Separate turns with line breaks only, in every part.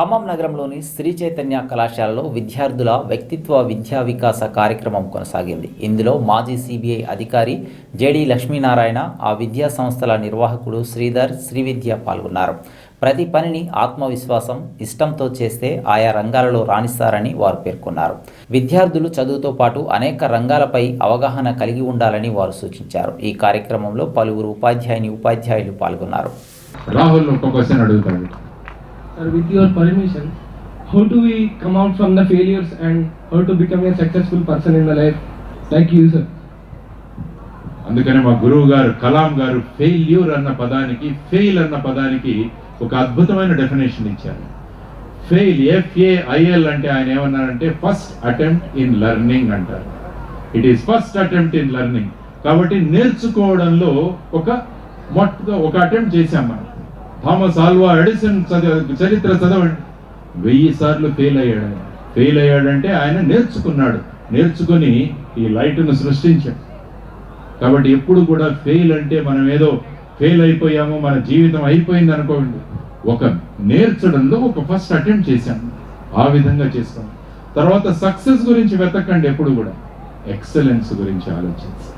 ఖమ్మం నగరంలోని శ్రీ చైతన్య కళాశాలలో విద్యార్థుల వ్యక్తిత్వ విద్యా వికాస కార్యక్రమం కొనసాగింది. ఇందులో మాజీ సిబిఐ అధికారి జేడి లక్ష్మీనారాయణ ఆ విద్యా సంస్థల నిర్వాహకుడు శ్రీధర్ శ్రీవిద్య పాల్గొన్నారు. ప్రతి పనిని ఆత్మవిశ్వాసం ఇష్టంతో చేస్తే ఆయా రంగాలలో రాణిస్తారని వారు పేర్కొన్నారు. విద్యార్థులు చదువుతో పాటు అనేక రంగాలపై అవగాహన కలిగి ఉండాలని వారు సూచించారు. ఈ కార్యక్రమంలో పలువురు ఉపాధ్యాయుని ఉపాధ్యాయులు పాల్గొన్నారు.
రాహుల్ ఒక క్వశ్చన్ అడుగుతాడు.
Sir, with your permission, how do we come out from the failures and how to become a successful person in the life? Thank you, sir.
అందుకని మా గురువు గారు కలాం గారు ఫెయిల్యూర్ అన్న పదానికి ఫెయిల్ అన్న పదానికి ఒక అద్భుతమైన డెఫినేషన్ ఇచ్చారు ఫెయిల్ ఎఫ్ఏఐఎల్ అంటే ఆయన ఏమన్నారంటే ఫస్ట్ అటెంప్ట్ ఇన్ లెర్నింగ్ అంటారు it is first attempt in learning కాబట్టి నేర్చుకోవడంలో ఒక మొట్ట ఒక అటెంప్ట్ చేశాం మనం థామస్ ఆల్వా ఎడిసన్ చరిత్ర చదవండి. వెయ్యి సార్లు ఫెయిల్ అయ్యాడు. ఫెయిల్ అయ్యాడంటే ఆయన నేర్చుకున్నాడు. నేర్చుకుని ఈ లైట్ను సృష్టించాడు. కాబట్టి ఎప్పుడు కూడా ఫెయిల్ అంటే మనం ఏదో ఫెయిల్ అయిపోయాము మన జీవితం అయిపోయింది అనుకోండి. ఒక నేర్చడంలో ఒక ఫస్ట్ అటెంప్ట్ చేశాను ఆ విధంగా చేస్తాం. తర్వాత సక్సెస్ గురించి వెతకండి ఎప్పుడు కూడా. ఎక్సలెన్స్ గురించి ఆలోచించి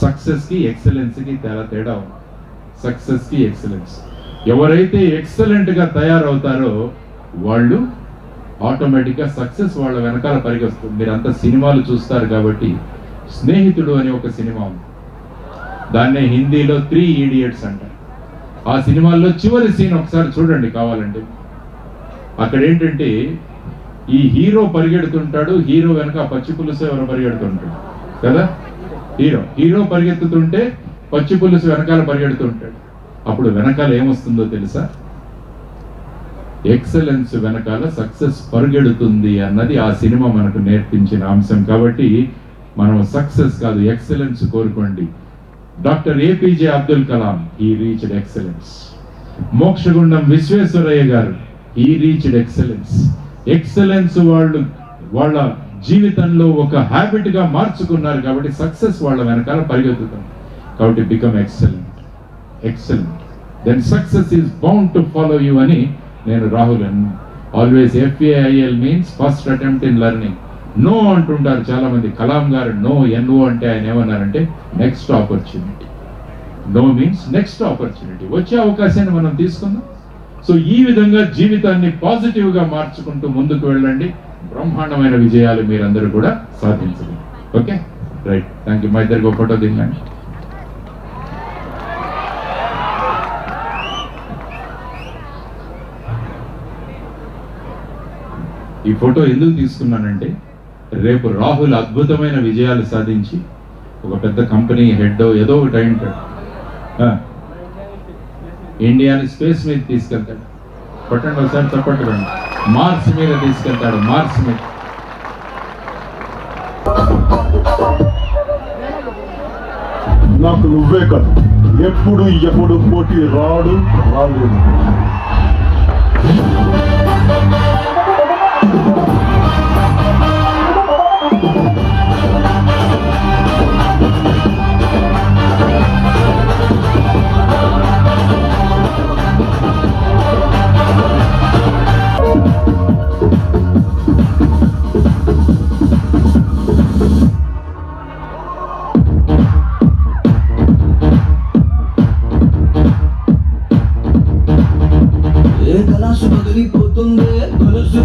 సక్సెస్కి ఎక్సలెన్స్కి తేడా తేడా ఉంది. సక్సెస్కి ఎక్సలెన్స్ ఎవరైతే ఎక్సలెంట్గా తయారవుతారో వాళ్ళు ఆటోమేటిక్గా సక్సెస్ వాళ్ళ వెనకాల పరిగెస్తుంది మీరు అంత సినిమాలు చూస్తారు కాబట్టి స్నేహితుడు అనే ఒక సినిమా ఉంది. దాన్నే హిందీలో త్రీ ఈడియట్స్ అంటారు ఆ సినిమాల్లో చివరి సీన్ ఒకసారి చూడండి కావాలంటే. అక్కడ ఏంటంటే ఈ హీరో పరిగెడుతుంటాడు హీరో వెనక పచ్చి పులుసు ఎవరు పరిగెడుతుంటాడు. కదా? హీరో. హీరో పరిగెత్తుతుంటే పచ్చి పులుసు వెనకాల పరిగెడుతుంటాడు. అప్పుడు వెనకాల ఏమొస్తుందో తెలుసా? ఎక్సలెన్స్ వెనకాల సక్సెస్ పరుగెడుతుంది అన్నది ఆ సినిమా మనకు నేర్పించిన అంశం. కాబట్టి మనం సక్సెస్ కాదు ఎక్సలెన్స్ కోరుకోండి. డాక్టర్ ఏపీజే అబ్దుల్ కలాం ఈ రీచ్డ్ ఎక్సలెన్స్ మోక్షగుండం విశ్వేశ్వరయ్య గారు ఈ రీచ్డ్ ఎక్సలెన్స్ ఎక్సలెన్స్ వాళ్ళు వాళ్ళ జీవితంలో ఒక హ్యాబిట్గా మార్చుకున్నారు కాబట్టి సక్సెస్ వాళ్ళ వెనకాల పరిగెత్తుతుంది కాబట్టి become excellent excellent then success is bound to follow you అని నేను Rahul always FAIL means first attempt in learning no అంటుంటారు చాలా మంది కలాం గారు నో ఎన్ఓ అంటే ఆయన ఏమన్నారంటే next opportunity no means next opportunity వచ్చే అవకాశాన్ని మనం తీసుకుందాం. సో ఈ విధంగా జీవితాన్ని పాజిటివ్గా మార్చుకుంటూ ముందుకు వెళ్ళండి. బ్రహ్మాండమైన విజయాలు మీరందరూ కూడా సాధించండి ఓకే రైట్ థ్యాంక్ యూ మా ఇద్దరికి ఒక ఫోటో దిగండి ఈ ఫోటో ఎందుకు తీసుకున్నానంటే రేపు రాహుల్ అద్భుతమైన విజయాలు సాధించి ఒక పెద్ద కంపెనీ హెడ్ ఏదో ఒకటి అయి ఉంటాడు ఇండియాని స్పేస్ మీద తీసుకెళ్తాడు. పట్టండి ఒకసారి చెప్పండి రండి మార్స్ మీద తీసుకెళ్తాడు మార్స్ మీద.
నాకు నువ్వే కాదు ఎప్పుడు ఎప్పుడు పోటీ రాడు రాలేదు.
ఏ కళాసు పగిలిపోతుందే గొలుసు